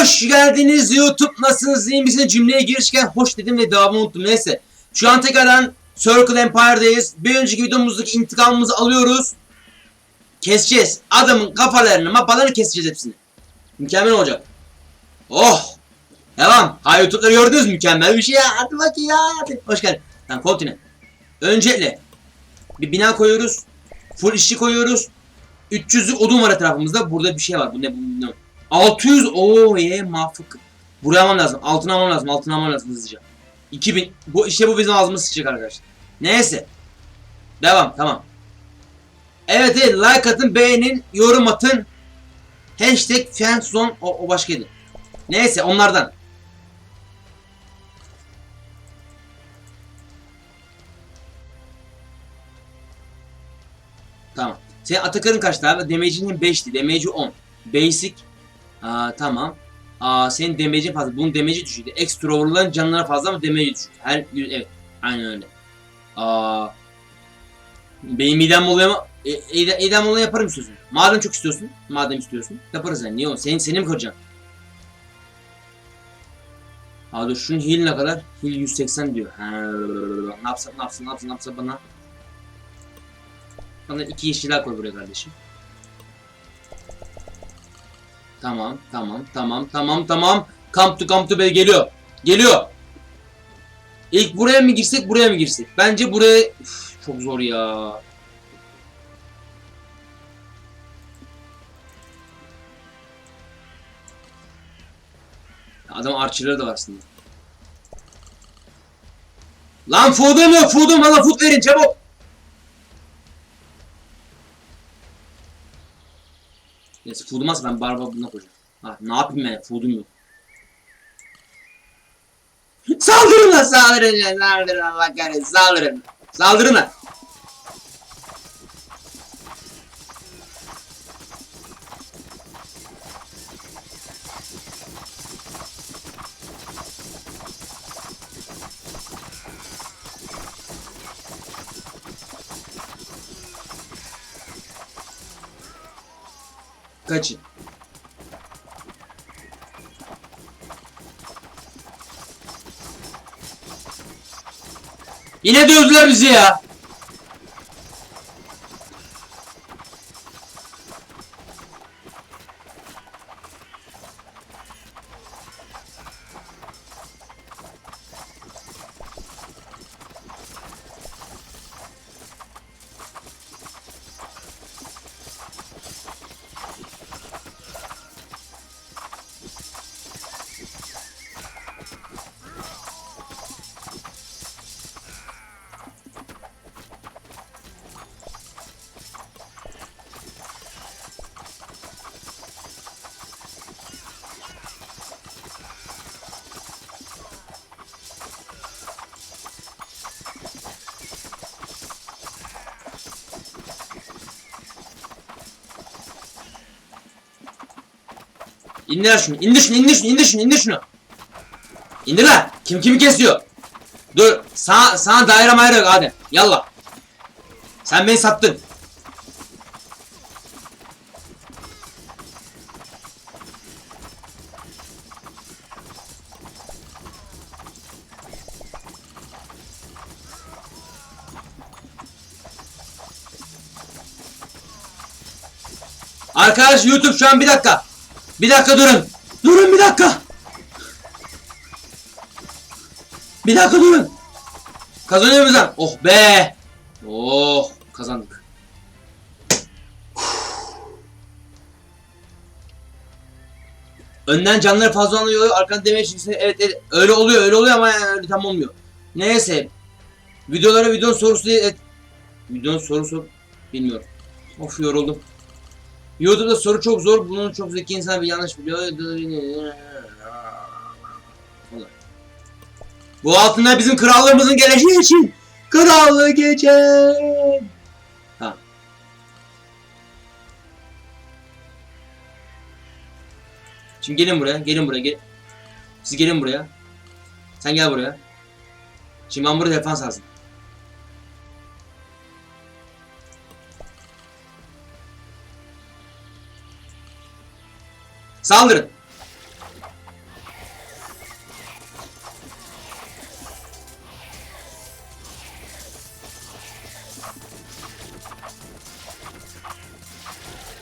Hoş geldiniz YouTube. Nasılsınız? iyi misiniz? Cümleye girişken hoş dedim ve devamını unuttum. Neyse. Şu an tekrardan Circle Empire'dayız. Bir önceki videomuzdaki intikamımızı alıyoruz. Keseceğiz. Adamın kafalarını, mapalarını keseceğiz hepsini. Mükemmel olacak. Oh! Devam. Ha YouTube'ları gördünüz mü? Mükemmel bir şey ya. Hadi bakayım ya. Hadi. Hoş geldin. Tamam kontine. Öncelikle bir bina koyuyoruz. Full işçi koyuyoruz. 300'lük odun var etrafımızda. Burada bir şey var. Bu ne? Bu ne? 600 ooo ye mafık. Buraya almam lazım. Altın almam lazım. Altın almam lazım hızlıca. 2000 bu işte bu bizim ağzımız sıçacak arkadaşlar. Neyse. Devam tamam. Evet evet like atın beğenin yorum atın. Hashtag fanzone o, o başkaydı. Neyse onlardan. Tamam. Senin Atakan'ın kaçtı abi? Damage'inin 5'ti. Damage'i 10. Basic. Aa, tamam. Aa, senin damage'in fazla. Bunun damage'i düşüktü. Extra over'ların canları fazla ama damage'i düşük. Her evet. Aynen öyle. Aa, benim midem oluyor ama e, Eydem, Eydem olayı yaparım istiyorsun. Madem çok istiyorsun. Madem istiyorsun. Yaparız yani. Niye o? Senin, seni mi kıracağım? Aa şunun heal ne kadar? Heal 180 diyor. Ha, ne yapsam ne yapsam ne yapsam ne yapsam bana. Bana iki yeşiller koy buraya kardeşim. Tamam, tamam, tamam, tamam, tamam. Come to come to be geliyor. Geliyor. İlk buraya mı girsek, buraya mı girsek? Bence buraya... Üf, çok zor ya. Adam archer'ları da var aslında. Lan food'um yok, food'um bana food verin çabuk. Neyse food'um az ben barba buna koyacağım. Ha, ne yapayım ben food'um yok. Saldırın lan saldırın lan saldırın Allah kahretsin saldırın. Saldırın lan. Yine dövdüler bizi ya. İndir şunu, indir şunu, indir şunu, indir şunu, indir şunu. İndir lan. Kim kimi kesiyor? Dur, sana, sana daire mayre yok hadi. Yallah. Sen beni sattın. Arkadaş YouTube şu an bir dakika. Bir dakika durun. Durun bir dakika. Bir dakika durun. Kazanıyor muyuz lan? Oh be. Oh kazandık. Önden canları fazla alıyor, arkadan demeye çıksın. Evet, evet, öyle oluyor, öyle oluyor ama yani tam olmuyor. Neyse. Videolara videonun sorusu diye... Videonun sorusu... Bilmiyorum. Of yoruldum. YouTube'da soru çok zor. Bunu çok zeki insan bir yanlış biliyor. Bu altında bizim krallığımızın geleceği için. Krallığı geçen. Ha. Şimdi gelin buraya. Gelin buraya. Gel. Siz gelin buraya. Sen gel buraya. Şimdi ben burada defans lazım. Saldırın.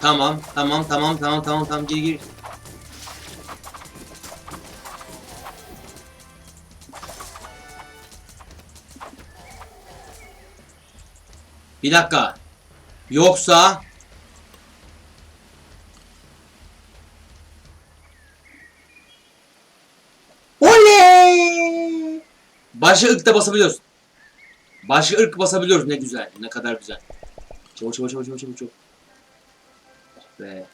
Tamam, tamam, tamam, tamam, tamam, tamam, gir gir. Bir dakika. Yoksa Başka ırk da basabiliyoruz. Başka ırk basabiliyoruz. Ne güzel. Ne kadar güzel. Çabuk çabuk çabuk çabuk çabuk. Oh Be.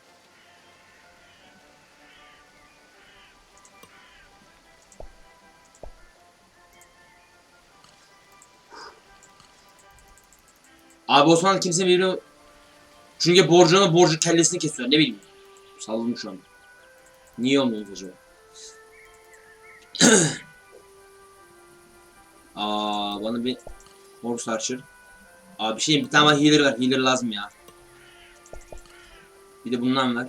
Abi Osman kimse birini çünkü borcuna borcu kellesini kesiyor ne bileyim. Salladım şu an. Niye olmuyor acaba? Aa bana bir Horse Archer. Abi bir şey bir tane healer var. Healer lazım ya. Bir de bundan ver.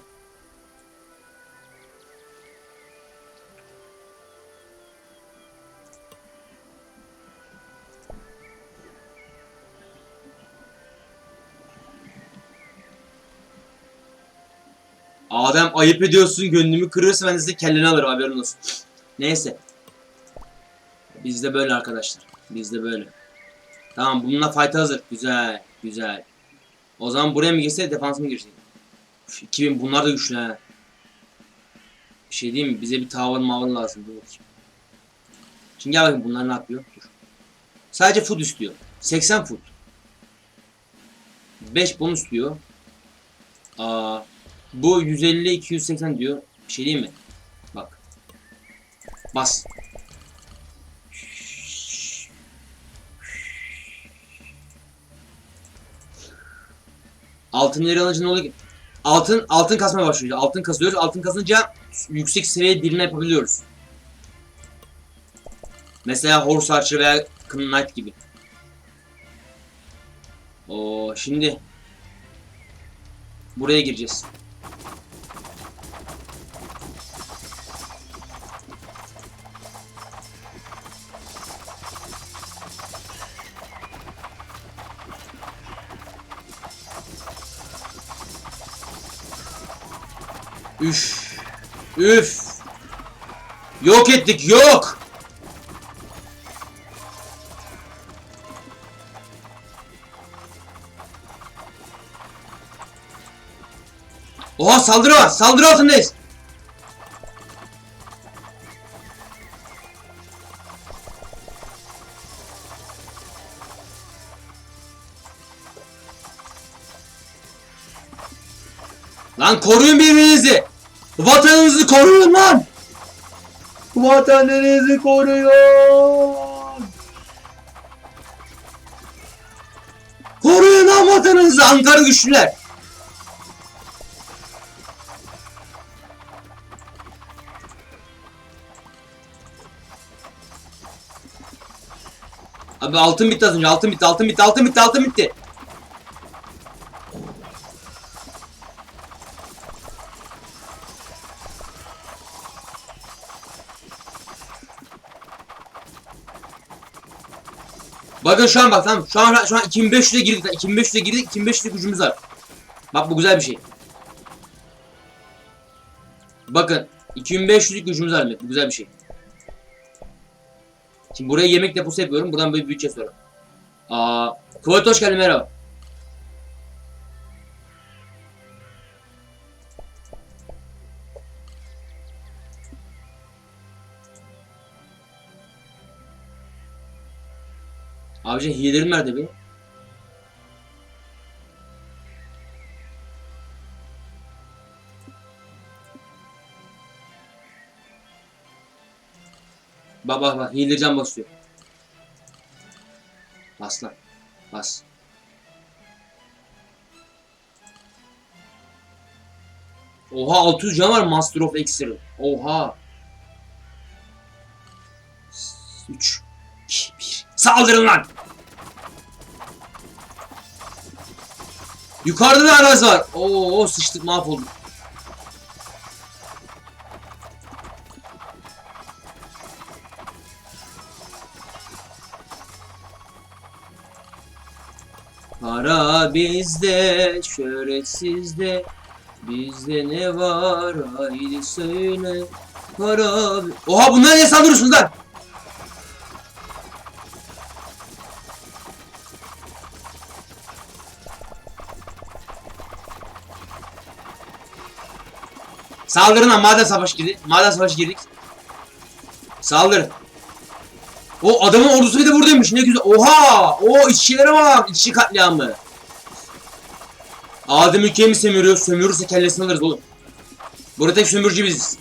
Adem ayıp ediyorsun gönlümü kırıyorsa ben de size kelleni alırım haberin olsun. Neyse. Bizde böyle arkadaşlar. Bizde böyle. Tamam bununla fight hazır. Güzel. Güzel. O zaman buraya mı girse defans mı girsek? Üf, 2000 bunlar da güçlü ha. Bir şey diyeyim mi? Bize bir tavan mavan lazım. Dur bakayım. Şimdi gel bakayım bunlar ne yapıyor? Dur. Sadece food istiyor. 80 food. 5 bonus diyor. Aa, bu 150 280 diyor. Bir şey diyeyim mi? Bak. Bas. Altınları alınca ne oluyor? Altın, altın kasmaya başlıyor. Altın kasıyoruz. Altın kasınca yüksek seviye dilime yapabiliyoruz. Mesela Horse Archer veya Knight gibi. O şimdi buraya gireceğiz. Üf. Üf. Yok ettik yok. Oha saldırı var. Saldırı altındayız. Lan koruyun birbirinizi. Vatanınızı koruyun lan. Vatanınızı koruyun. Koruyun lan vatanınızı Ankara güçlüler. Abi altın bitti az önce. Altın bitti, altın bitti, altın bitti, altın bitti. Bakın şu an bak tamam. Şu an şu an 2500'e girdik. 2500'e girdik. 2500'e gücümüz var. Bak bu güzel bir şey. Bakın 2500'lük gücümüz var. Bu güzel bir şey. Şimdi buraya yemek deposu yapıyorum. Buradan böyle bir bütçe sonra. Aa, Kıvayt hoş geldin merhaba. Abici healer'im nerede be? Bak bak bak healer can basıyor. Bas lan. Bas. Oha 600 can var Master of Extra. Oha. 3 2 1 Saldırın lan. Yukarıda bir arazi var. Oo sıçtık mahvolduk. Para bizde, şöhret sizde. Bizde ne var haydi söyle para Oha bunlar ne saldırıyorsunuz lan? Saldırın lan maden savaş girdi. Maden savaş girdik. Saldırın. O adamın ordusu bir de buradaymış ne güzel. Oha! O işçilere bak. İşçi katliamı. Adem ülkeyi mi sömürüyor? Sömürürse kellesini alırız oğlum. Burada tek sömürücü biziz.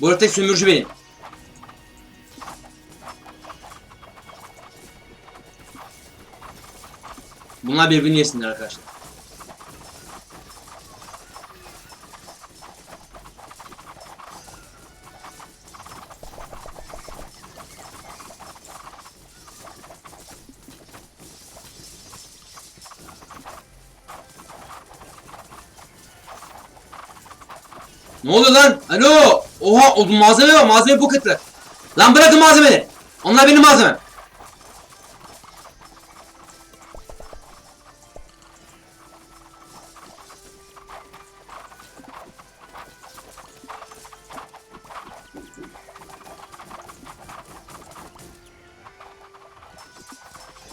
Burada tek sömürücü benim. Bunlar birbirini yesinler arkadaşlar. Ne oluyor lan? Alo! Oha! O malzeme var. Malzeme bok ettiler. Lan bırakın malzemeleri. Onlar benim malzemem.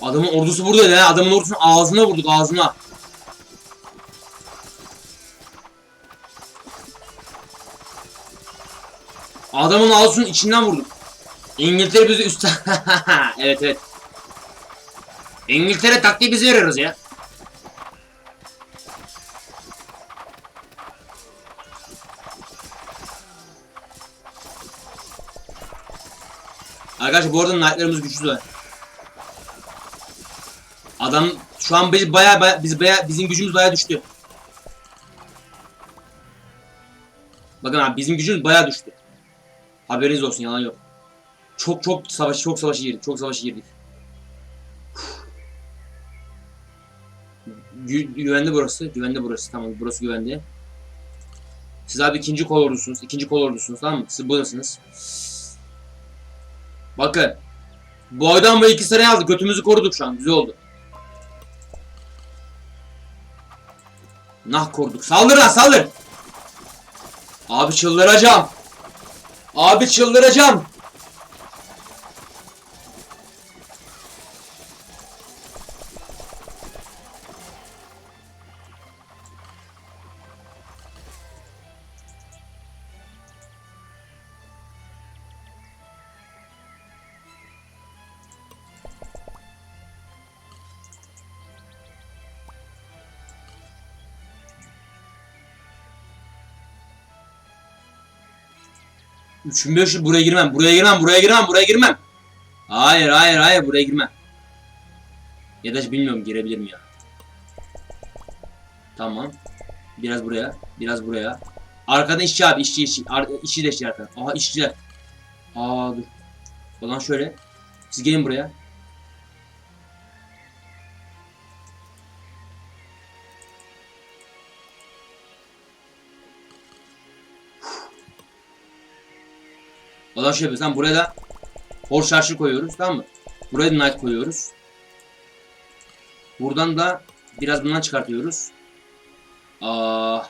Adamın ordusu burada ya. Adamın ordusunu ağzına vurduk ağzına. Adamın ağzının içinden vurduk. İngiltere bizi üstten... evet evet. İngiltere taktiği bize veriyoruz ya. Arkadaşlar bu arada knight'larımız güçlü var. Adam şu an biz baya baya biz baya bizim gücümüz baya düştü. Bakın abi bizim gücümüz baya düştü. Haberiniz olsun yalan yok. Çok çok savaş çok savaşı girdik. Çok savaşı girdik. Gü güvende burası. Güvende burası. Tamam burası güvende. Siz abi ikinci kol ordusunuz. ikinci kol ordusunuz tamam mı? Siz buradasınız. Bakın. Bu aydan bu iki sene aldık. Götümüzü koruduk şu an. Güzel oldu. Nah koruduk. Saldır lan saldır. Abi çıldıracağım. Abi çıldıracağım. Üçün beş buraya girmem. Buraya girmem. Buraya girmem. Buraya girmem. Hayır hayır hayır buraya girmem. Ya da bilmiyorum girebilirim ya. Tamam. Biraz buraya. Biraz buraya. Arkadan işçi abi işçi işçi. Ar işçi de işçi arkadan. Aha işçiler. Aa dur. Zaman şöyle. Siz gelin buraya. Zaman şey yapıyoruz. Tamam buraya da Horse Archer koyuyoruz. Tamam mı? Buraya da Knight koyuyoruz. Buradan da biraz bundan çıkartıyoruz. Aa,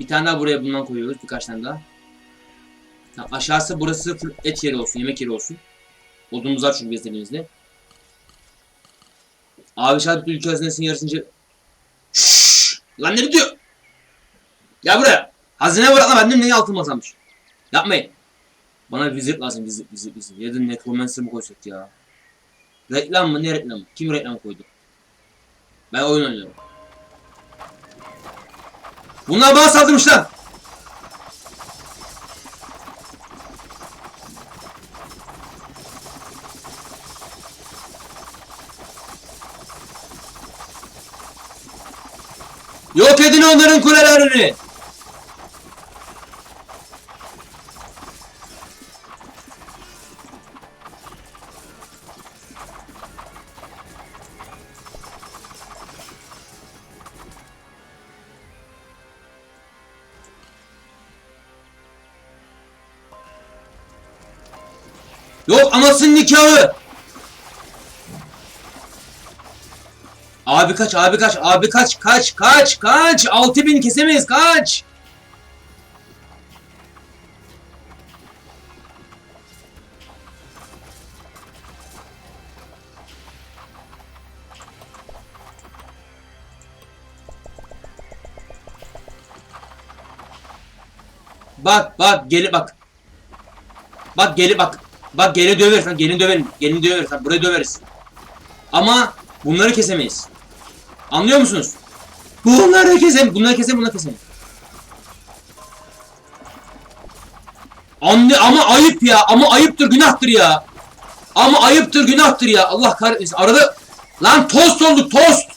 bir tane daha buraya bundan koyuyoruz. Birkaç tane daha. Tamam, aşağısı burası et yeri olsun. Yemek yeri olsun. Odunumuz var çünkü beslediğimizde. Abi şahit ülke hazinesinin yarısınca... Lan ne diyor? Gel buraya. Hazine bırak lan benden neyi altın masamış. Yapmayın. Bana vizit lazım vizit vizit vizit. Ya da necromancer mı koysak ya? Reklam mı ne reklamı? Kim reklam koydu? Ben oyun oynuyorum. Bunlar bana saldırmış. Yok edin onların kulelerini. Yok anasının nikahı. Abi kaç abi kaç abi kaç kaç kaç kaç 6000 kesemeyiz kaç. Bak bak geli bak. Bak geli bak. Bak geli döveriz lan gelin döverim. Gelin döveriz lan burayı döveriz. Ama bunları kesemeyiz. Anlıyor musunuz? Bunları keselim, bunları keselim, bunları keselim. Anne ama ayıp ya, ama ayıptır, günahtır ya. Ama ayıptır, günahtır ya. Allah kahretmesin. Arada lan tost olduk, tost.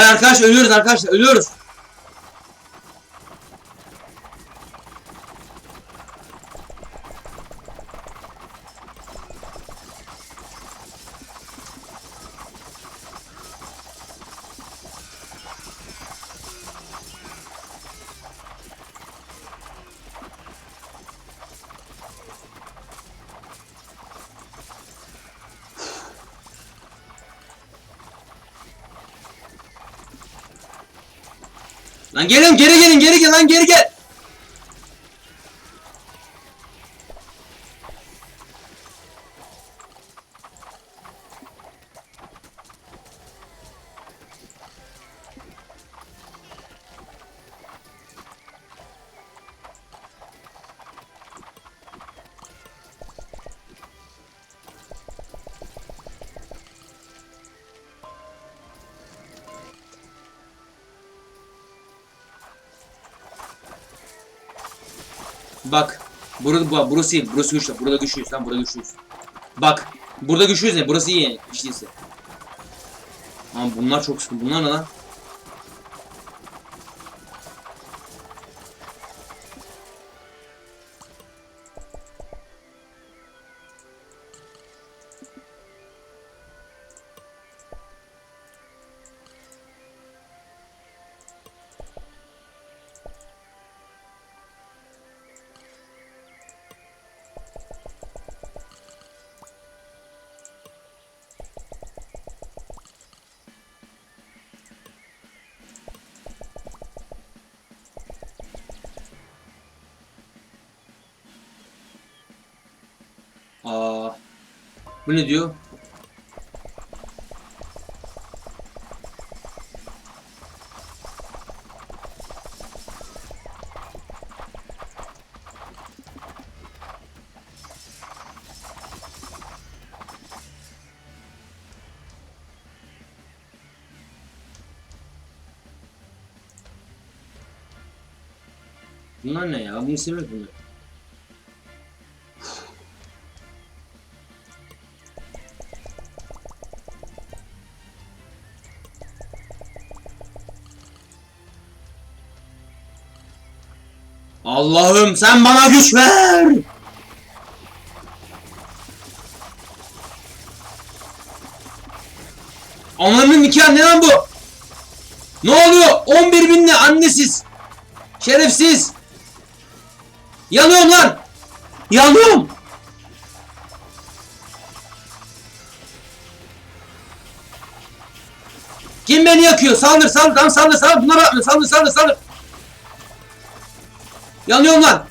Ay arkadaş ölüyoruz arkadaşlar, ölüyoruz. Lan geri gel. Bak. Burada bu burası iyi. Burası güçlü. Burada güçlüyüz lan. Burada güçlüyüz. Bak. Burada güçlüyüz ne? Burası iyi. Hiç değilse. Ama bunlar çok sıkıntı. Bunlar ne lan? Bu ne diyor? Bunlar ne ya? Bunu seviyoruz bunlar. Allah'ım sen bana güç ver. Ananın nikahı ne lan bu? Ne oluyor? 11 binli annesiz. Şerefsiz. Yanıyorum lan. Yanıyorum. Kim beni yakıyor? Saldır saldır. Tamam saldır saldır. Bunlara atmıyor. Saldır saldır saldır. Yanıyorum lan.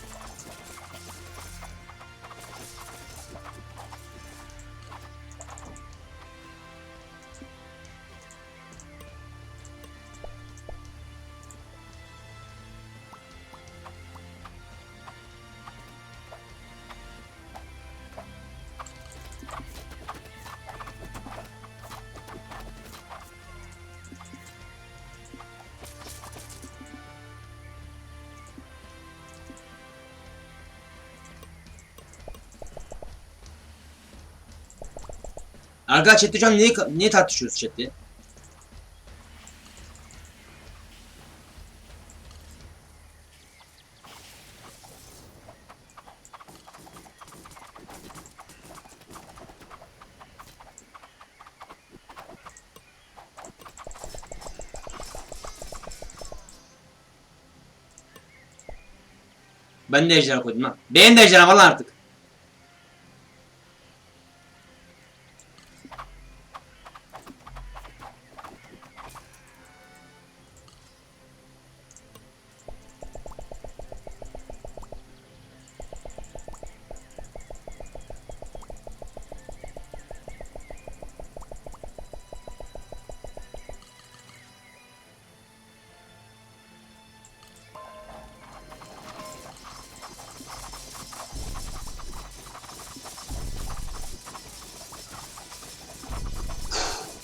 Arkadaşlar chatte şu niye, niye tartışıyoruz chatte? Ben de ejderha koydum lan. Benim de ejderha var lan artık.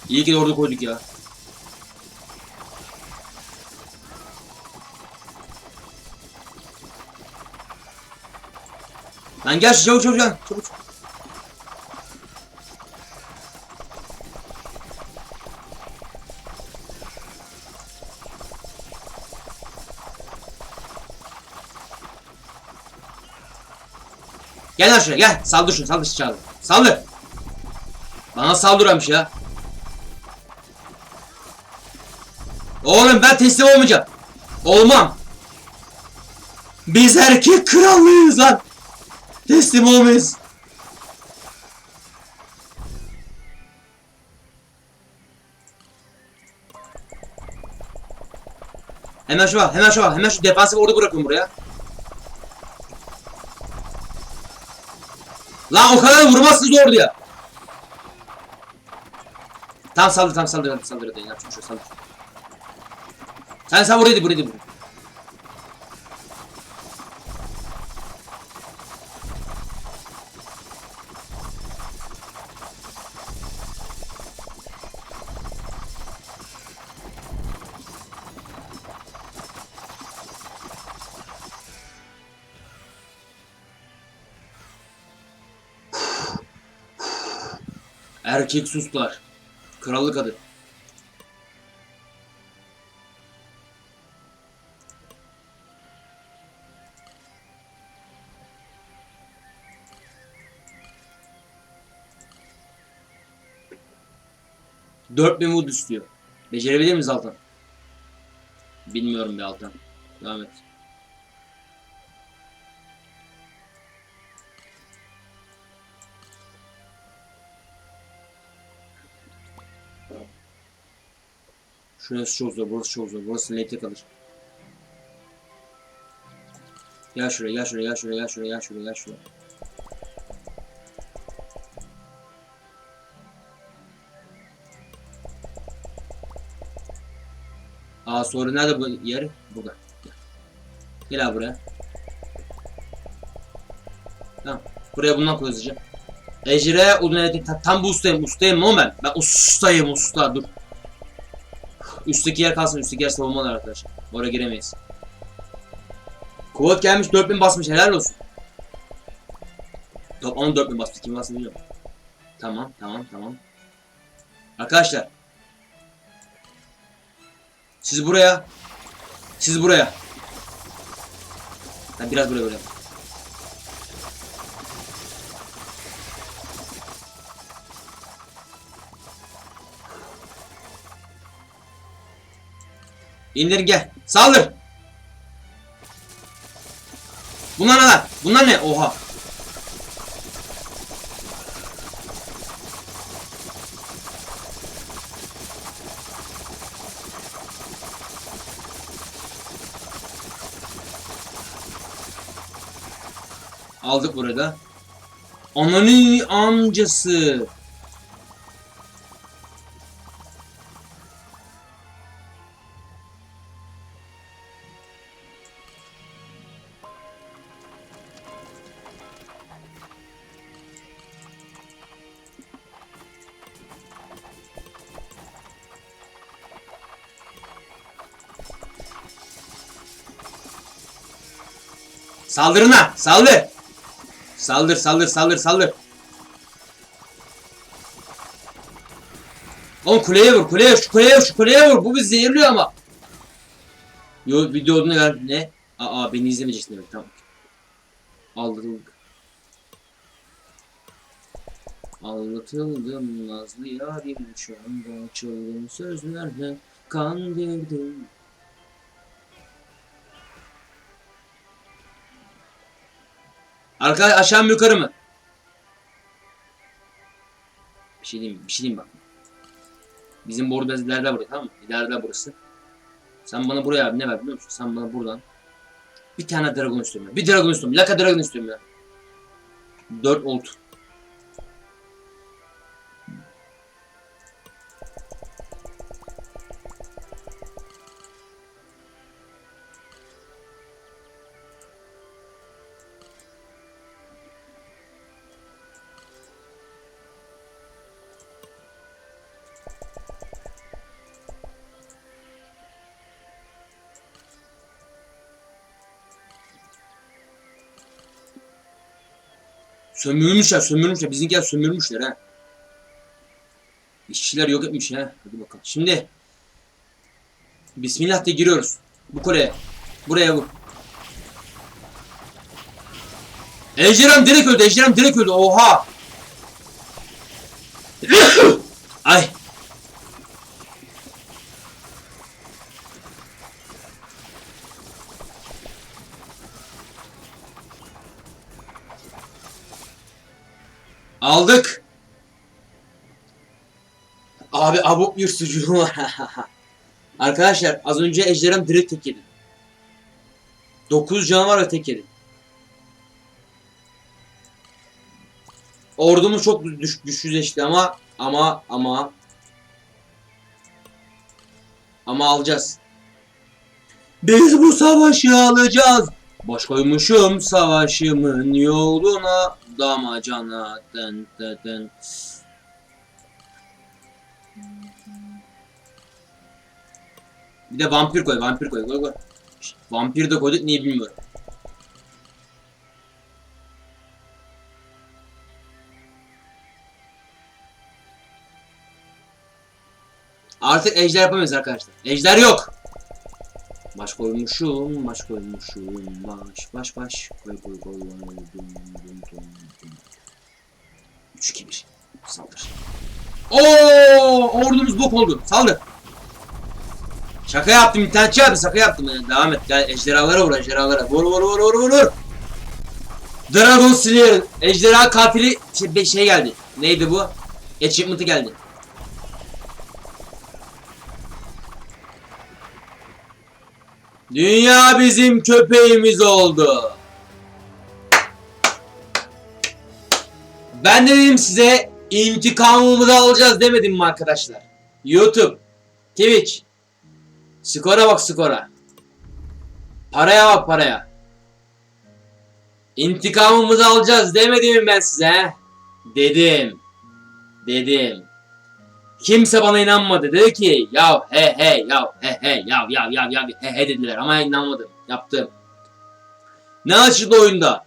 İyi ki de orada koyduk ya. Lan gel çabuk çabuk gel. Çabuk. Gel lan şuraya gel. Saldır şunu saldır çağır. Saldır. Bana saldırıyormuş ya. Oğlum ben teslim olmayacağım. Olmam. Biz erkek krallıyız lan. Teslim olmayız. Hemen şu hemen şu hemen şu defansif orada bırakıyorum buraya. Lan o kadar vurmazsın zor diye. Tamam saldır tamam saldır saldır saldır yapacak bir şey saldır. Sen sen buraya buraya. Erkek suslar. Krallık adı. Dört bin wood istiyor. Becerebilir miyiz Altan? Bilmiyorum be Altan. Devam et. Şurası çok zor, burası çok zor. Burası late kalır. Gel şuraya, gel şuraya, gel şuraya, gel şuraya, gel şuraya, gel şuraya. Sonra nerede bu yer? Burada. Gel. Abi buraya. Tamam. Buraya bundan koyacağım. Ejre udun elektrik. Ta- Tam bu ustayım. Ustayım oğlum ben. Ben ustayım usta. Dur. Üstteki yer kalsın. Üstteki yer savunmalar arkadaşlar. Oraya giremeyiz. Kovat gelmiş 4000 basmış. Helal olsun. Toplam 4000 basmış. Kim basmış bilmiyorum. Tamam tamam tamam. Arkadaşlar. Siz buraya. Siz buraya. Ha, biraz buraya böyle. İndir gel. Saldır. Bunlar ne lan? Bunlar ne? Oha. Aldık burada. Ananı amcası. Saldırına! Saldır! Saldır, saldır, saldır, saldır. Oğlum kuleye vur kuleye şu kuleye vur şu kuleye vur. Bu bizi zehirliyor ama. Yo video kadar ne? Aa beni izlemeyeceksin demek tamam. Aldırıldık. Aldatıldım nazlı yarim şu anda çılgın sözlerle kandırdım. Arkadaş aşağı mı yukarı mı? Bir şey diyeyim? Bir şey diyeyim bak. Bizim boru biraz ileride burası tamam mı? İleride burası. Sen bana buraya abi ne ver biliyor musun? Sen bana buradan bir tane dragon istiyorum ya. Bir dragon istiyorum. Laka dragon istiyorum ya. 4 old. Sömürmüşler, sömürmüşler. Bizimkiler sömürmüşler ha. İşçiler yok etmiş ha. Hadi bakalım. Şimdi Bismillah de giriyoruz. Bu kuleye. Buraya vur. Ejderham direkt öldü. Ejderham direkt öldü. Oha. Abuk bir sucuğum var. Arkadaşlar az önce ejderham direkt tek yedi. 9 canavar ve tek yedi. Ordumuz çok düş güçsüzleşti ama ama ama ama alacağız. Biz bu savaşı alacağız. Boş koymuşum savaşımın yoluna damacana den den den. Bir de vampir koy, vampir koy, koy koy. Vampir de koyduk niye bilmiyorum. Artık ejder yapamayız arkadaşlar. Ejder yok. Baş koymuşum, baş koymuşum, baş, baş, baş, koy, koy, koy, dum, dum, dum, dum, dum. 3 2 1 saldır. Oo, ordumuz bok oldu. Saldır. Şaka yaptım internetçi abi şaka yaptım yani. Devam et gel ejderhalara vur ejderhalara. Vur vur vur vur vur vur. Dragon Slayer. Ejderha katili şey, şey geldi. Neydi bu? Achievement'ı geldi. Dünya bizim köpeğimiz oldu. Ben de dedim size intikamımızı alacağız demedim mi arkadaşlar? YouTube, Twitch. Skora bak skora. Paraya bak paraya. İntikamımızı alacağız demedim mi ben size? Dedim. Dedim. Kimse bana inanmadı. Dedi ki ya he he ya he he ya ya ya ya he he dediler ama inanmadım. Yaptım. Ne açıldı oyunda?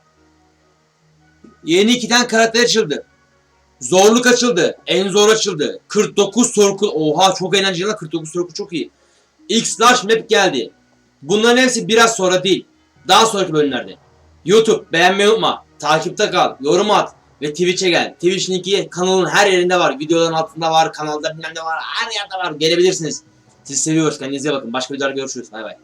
Yeni iki tane karakter açıldı. Zorluk açıldı. En zor açıldı. 49 Circle. Oha çok eğlenceli lan. 49 Circle çok iyi. X Large Map geldi. Bunların hepsi biraz sonra değil. Daha sonraki bölümlerde. YouTube beğenmeyi unutma. Takipte kal. Yorum at. Ve Twitch'e gel. Twitch linki kanalın her yerinde var. Videoların altında var. Kanalda bilmem ne var. Her yerde var. Gelebilirsiniz. Sizi seviyoruz. Kendinize bakın. Başka videolarda görüşürüz. Bay bay.